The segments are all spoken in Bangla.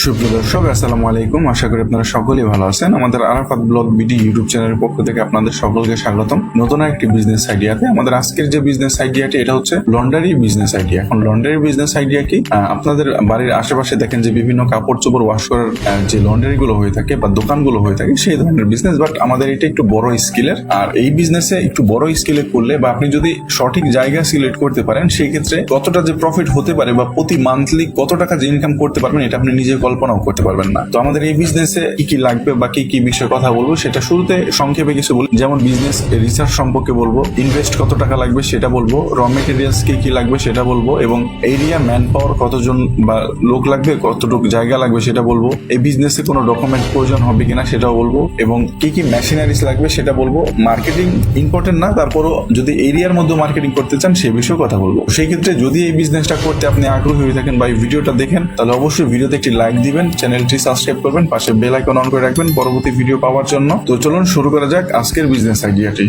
সুপ্রিয় দর্শক, আসসালামু আলাইকুম। আশা করি আপনারা সকলেই ভালো আছেন। আমাদের আরাফাত ব্লগ বিডি ইউটিউব চ্যানেলের পক্ষ থেকে আপনাদের সকলকে স্বাগতম। নতুন একটি বিজনেস আইডিয়াতে আমাদের আজকের যে বিজনেস আইডিয়াটি এটা হচ্ছে লন্ডারি বিজনেস আইডিয়া এখন লন্ডারি বিজনেস আইডিয়া কি? আপনাদের বাড়ির আশেপাশে দেখেন যে বিভিন্ন কাপড় চোপড় ওয়াশ করার যে লন্ডারি গুলো হয়ে থাকে বা দোকানগুলো হয়ে থাকে, সেই ধরনের বিজনেস বাট আমাদের এটা একটু বড় স্কিলের আর এই বিজনেসে একটু বড় স্কেলে করলে বা আপনি যদি সঠিক জায়গা সিলেক্ট করতে পারেন, সেই ক্ষেত্রে কতটা যে প্রফিট হতে পারে বা প্রতি মান্থলি কত টাকা যে ইনকাম করতে পারবেন, এটা আপনি নিজে কল্পনাও করতে পারবেন না। তো আমাদের এই বিজনেসে কি কি লাগবে বা কি কি বিষয়ে কথা বলব সেটা শুরুতে সংক্ষেপে কিছু বলি। যেমন বিজনেস রিসার্চ সম্পর্কে বলব ইনভেস্ট কত টাকা লাগবে সেটা বলব র মেটেরিয়ালস কি কি লাগবে সেটা বলব এবং এরিয়া ম্যান পাওয়ার কতজন বা লোক লাগবে, কতটুকু জায়গা লাগবে সেটা বলব। এই বিজনেসে কোনো ডকুমেন্ট প্রয়োজন হবে কিনা সেটাও বলব এবং কি কি মেশিনারিজ লাগবে সেটা বলব। মার্কেটিং ইম্পর্টেন্ট না, তারপরও যদি এরিয়ার মধ্যে মার্কেটিং করতে চান সে বিষয়ে কথা বলব। সেই ক্ষেত্রে যদি এই বিজনেসটা করতে আপনি আগ্রহী হয়ে থাকেন বা এই ভিডিওটা দেখেন, তাহলে অবশ্যই ভিডিওতে একটি লাইক দিবেন, চ্যানেলটি সাবস্ক্রাইব করবেন, পাশে বেল আইকন অন করে রাখবেন পরবর্তী ভিডিও পাওয়ার জন্য। তো চলুন শুরু করা যাক আজকের বিজনেস আইডিয়াটি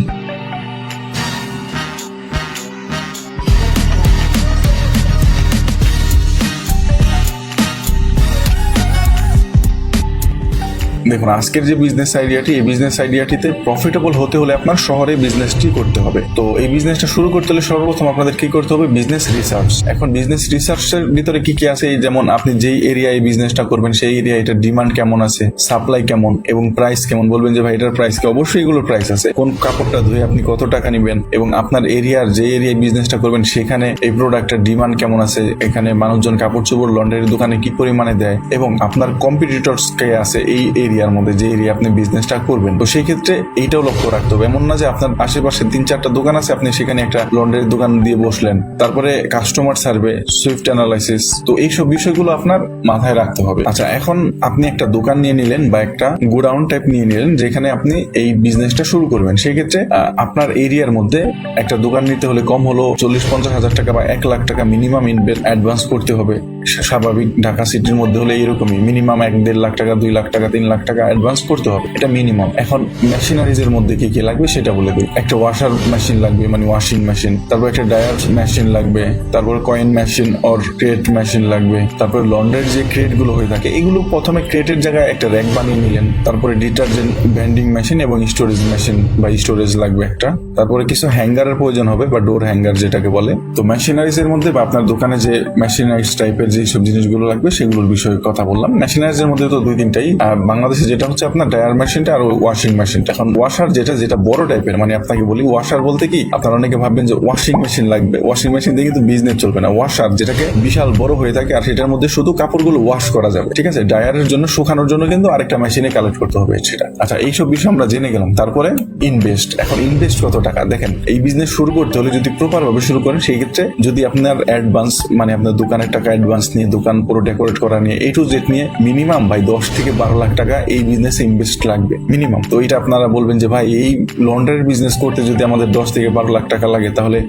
দেখুন, আজকের যে বিজনেস আইডিয়াটি এই বিজনেস আইডিয়াটিতে প্রফিটেবল হতে হলে আপনার শহরে বিজনেসটি করতে হবে। তো এই বিজনেসটা শুরু করতে হলে সর্বপ্রথম আপনাদের কি করতে হবে? বিজনেস রিসার্চ এখন বিজনেস রিসার্চের ভিতরে কি কি আছে? যেমন আপনি যেই এরিয়ায় বিজনেসটা করবেন, সেই এরিয়া এটার ডিমান্ড কেমন আছে? সাপ্লাই কেমন? এবং প্রাইস কেমন? বলবেন যে, ভাই, এটার প্রাইস কি? অবশ্যই এগুলোর প্রাইস আছে। কোন কাপড়টা ধুয়ে আপনি কত টাকা নেবেন? এবং আপনার এরিয়ার যে এরিয়ায় বিজনেসটা করবেন, সেখানে এই প্রোডাক্টের ডিমান্ড কেমন আছে? এখানে মানুষজন কাপড় চোপড় লন্ডারির দোকানে কি পরিমাণে দেয়? এবং আপনার কম্পিটিটর্স কে আছে এই এরিয়ার মধ্যে যে এরিয়া আপনি বিজনেসটা করবেন, তো সেই ক্ষেত্রে এইটাও লক্ষ্য রাখতে হবে। এমন না যে আপনার আশেপাশে তিন চারটা দোকান আছে, আপনি সেখানে একটা লন্ডারির দোকান দিয়ে বসলেন, তারপরে কাস্টমার সার্ভে সুইফট অ্যানালাইসিস তো এইসব বিষয়গুলো আপনার মাথায় রাখতে হবে। আচ্ছা এখন আপনি একটা দোকান নিয়ে নিলেন বা একটা গোডাউন টাইপ নিয়ে নিলেন, যেখানে আপনি এই বিজনেসটা শুরু করবেন। সেই ক্ষেত্রে আপনার এরিয়ার মধ্যে একটা দোকান নিতে হলে কম হলো চল্লিশ পঞ্চাশ হাজার টাকা বা এক লাখ টাকা মিনিমাম ইনভেস্ট অ্যাডভান্স করতে হবে। স্বাভাবিক ঢাকা সিটির মধ্যে হলে এরকমই মিনিমাম এক দেড় লাখ টাকা, দুই লাখ টাকা, তিন লাখ টাকা অ্যাডভান্স করতে হবে। এটা মিনিমাম। এখন মেশিনারিজ এর মধ্যে কি কি লাগবে সেটা বলে দিই। একটা ওয়াশার মেশিন লাগবে মানে ওয়াশিং মেশিন তারপর একটা ডায়ার মেশিন লাগবে, তারপর coin machine or crate machine লাগবে, তারপর লন্ড্রের যে ক্রেটগুলো হয়ে থাকে, এগুলো প্রথমে ক্রেটের জায়গায় একটা র্যাক বানিয়ে নিলেন, তারপরে ডিটারজেন্ট ভেন্ডিং মেশিন এবং স্টোরেজ মেশিন বা স্টোরেজ লাগবে একটা। তারপরে কিছু হ্যাঙ্গারের প্রয়োজন হবে বা ডোর হ্যাঙ্গার যেটাকে বলে। তো মেশিনারিজ এর মধ্যে বা আপনার দোকানে যে মেশিনারিজ টাইপের যে সব জিনিসগুলো লাগবে সেগুলোর বিষয়ে কথা বললাম। মেশিনারিজ মধ্যে তো দুই তিনটাই। বাংলাদেশে যেটা হচ্ছে আপনার ডায়ার মেশিনটা আর ওয়াশিং মেশিনটা এখন ওয়াশার যেটা যেটা বড় টাইপের মানে আপনাকে বলি ওয়াশার বলতে কি, আপনারা অনেকে ভাববেন যে ওয়াশিং মেশিন লাগবে। ওয়াশিং মেশিন দিয়ে কিন্তু বিজনেস চলবে না। ওয়াশার যেটাকে বিশাল বড় হয়ে থাকে আর সেটার মধ্যে শুধু কাপড়গুলো ওয়াশ করা যাবে। ঠিক আছে? ডায়ারের জন্য শুকানোর জন্য কিন্তু আরেকটা মেশিনে কালেক্ট করতে হবে সেটা। আচ্ছা এইসব বিষয় আমরা জেনে গেলাম। তারপরে ইনভেস্ট এখন ইনভেস্ট কত টাকা? দেখেন, এই বিজনেস শুরু করতে হলে যদি প্রপার ভাবে শুরু করেন, সেই ক্ষেত্রে যদি আপনার অ্যাডভান্স মানে আপনার দোকানের টাকা অ্যাডভান্স নিয়ে, দোকান পুরো ডেকোরেট করা নিয়ে এই টু জেড নিয়ে মিনিমাম ভাই দশ থেকে বারো লাখ টাকা এই বিজনেসে ইনভেস্ট লাগবে মিনিমাম তো এটা আপনারা বলবেন যে ভাই, এই লন্ড্রের বিজনেস করতে যদি আমাদের দশ থেকে বারো লাখ টাকা লাগে, তাহলে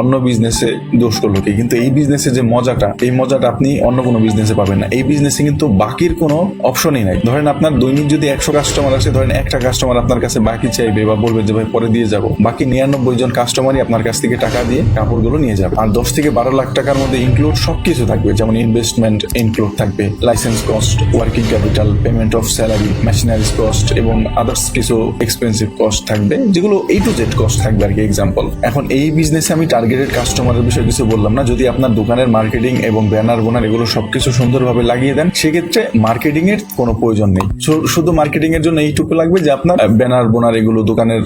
অন্য বিজনেসে দোষ করল কি? কিন্তু এই বিজনেসে যে মজাটা, এই মজাটা আপনি অন্য কোনো বিজনেসে পাবেন না। এই বিজনেসে কিন্তু বাকির কোনো অপশনই নাই। ধরেন আপনার দৈনিক যদি একশো কাস্টমার আসে, ধরেন একটা কাস্টমার আপনার কাছে বাকি চাইবে বা বলবে যে, ভাই, পরে দিয়ে যাব। বাকি নিরানব্বই জন কাস্টমারই আপনার কাছ থেকে টাকা দিয়ে কাপড়গুলো নিয়ে যাবে। আর দশ থেকে বারো লাখ টাকার মধ্যে ইনক্লুড সবকিছু থাকবে। যেমন ইনভেস্টমেন্ট ইনক্লুড থাকবে licence cost working capital payment of salary machineries cost এবং আদার্স কিছু এক্সপেন্সিভ কস্ট থাকবে, যেগুলো এই টু জেড কস্ট থাকবে আর কি এক্সাম্পল এখন এই বিজনেসে আমি টার্গেটেড কাস্টমারের বিষয়ে কিছু বললাম না। যদি আপনার দোকানের মার্কেটিং এবং ব্যানার বোনার এগুলো সবকিছু সুন্দরভাবে লাগিয়ে দেন, সেক্ষেত্রে মার্কেটিং এর কোনো প্রয়োজন নেই। শুধু মার্কেটিং এর জন্য এইটুকু লাগবে যে আপনার ব্যানার বোনার এগুলো দোকানের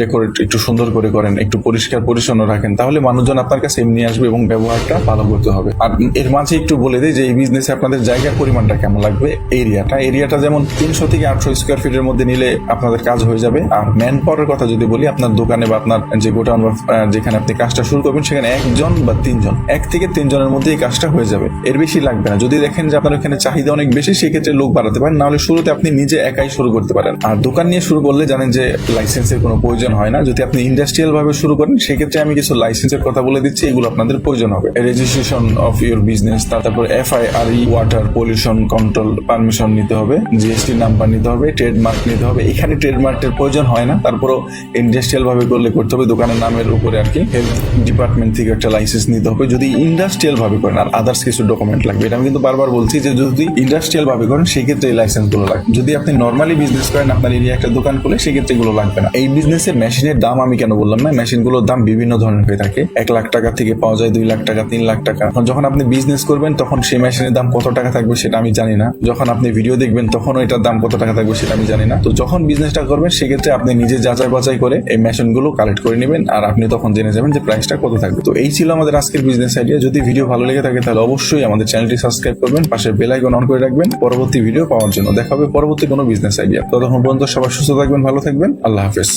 ডেকোরেট একটু সুন্দর করে করেন, একটু পরিষ্কার, পরিচ্ছন্ন রাখেন, তাহলে মানুষজন আপনার কাছে এমনি আসবে এবং ব্যবহারটা ভালো করতে হবে। আর এর মাঝে একটু বলে দেয় যে এই বিজনেসে আপনাদের জায়গার পরিমাণটা কেমন লাগবে? এরিয়াটা এরিয়াটা যেমন তিনশো থেকে আটশো স্কোয়ার ফিটের মধ্যে নিলে আপনাদের কাজ হয়ে যাবে। আর ম্যান পাওয়ারের কথা যদি বলি, আপনার দোকানে বা আপনার যে গোটাউন বা যেখানে আপনি কাজটা শুরু করবেন, সেখানে একজন বা তিনজন। এক থেকে তিনজনের মধ্যে এই কাজটা হয়ে যাবে। এর বেশি লাগবে না। যদি দেখেন যে আপনার ওখানে চাহিদা অনেক বেশি, সেক্ষেত্রে লোক বাড়াতে পারেন। নাহলে শুরুতে আপনি নিজে একাই শুরু করতে পারেন। আর দোকান নিয়ে শুরু করলে জানেন যে লাইসেন্সের কোনো প্রয়োজন হয় না। যদি আপনি ইন্ডাস্ট্রিয়াল ভাবে শুরু করেন, সেক্ষেত্রে আমি কিছু লাইসেন্সের কথা বলে দিচ্ছি। এগুলো আপনাদের প্রয়োজন হবে। রেজিস্ট্রেশন অফ ইউর বিজনেস তারপর F I R E water pollution control permission নিতে হবে। জিএসটি নাম্বার নিতে হবে ট্রেডমার্ক নিতে হবে। এখানে ট্রেডমার্কের প্রয়োজন হয় না। তারপরও ইন্ডাস্ট্রিয়াল ভাবে করলে করতে হবে। দোকানের নামের উপরে আর কি। হেলথ ডিপার্টমেন্ট থেকে একটা লাইসেন্স নিতে হবে। যদি ইন্ডাস্ট্রিয়াল ভাবে করেন, আর আদার্স কিছু ডকুমেন্ট লাগবে, এটা আমি কিন্তু বারবার বলছি যে যদি ইন্ডাস্ট্রিয়াল ভাবে করেন, সেক্ষেত্রে এই লাইসেন্সগুলো লাগবে। যদি আপনি নর্মালি বিজনেস করেন, আপনার এরিয়া একটা দোকান খুলে, সেক্ষেত্রে এগুলো লাগবে না। এই বিজনেসে মেশিনের দাম আমি কেন বললাম না? মেশিনগুলোর দাম বিভিন্ন ধরনের হয়ে থাকে। এক লাখ টাকা থেকে পাওয়া যায় দুই লাখ টাকা, তিন লাখ টাকা। যখন আপনি বিজনেস করবেন, তখন সেই মেশিনের দাম কত টাকা থাকবে সেটা আমি জানি না। যখন আপনি ভিডিও দেখবেন, তখন এটার দাম কত টাকা থাকবে সেটা আমি জানি না। তো যখন বিজনেসটা করবেন, সেক্ষেত্রে আপনি নিজে যাচাই বাছাই করে এই মেশিনগুলো কালেক্ট করে নেবেন, আর আপনি তখন জেনে যাবেন যে প্রাইসটা কত থাকবে? তো এই ছিল আমাদের আজকের বিজনেস আইডিয়া যদি ভিডিও ভালো লেগে থাকে, তাহলে অবশ্যই আমাদের চ্যানেলটি সাবস্ক্রাইব করবেন, পাশে বেল আইকন অন করে রাখবেন। পরবর্তী ভিডিও পাওয়ার জন্য। দেখাবে পরবর্তী কোনো বিজনেস আইডিয়া ততক্ষণ পর্যন্ত সবাই সুস্থ থাকবেন, ভালো থাকবেন। আল্লাহ হাফেজ।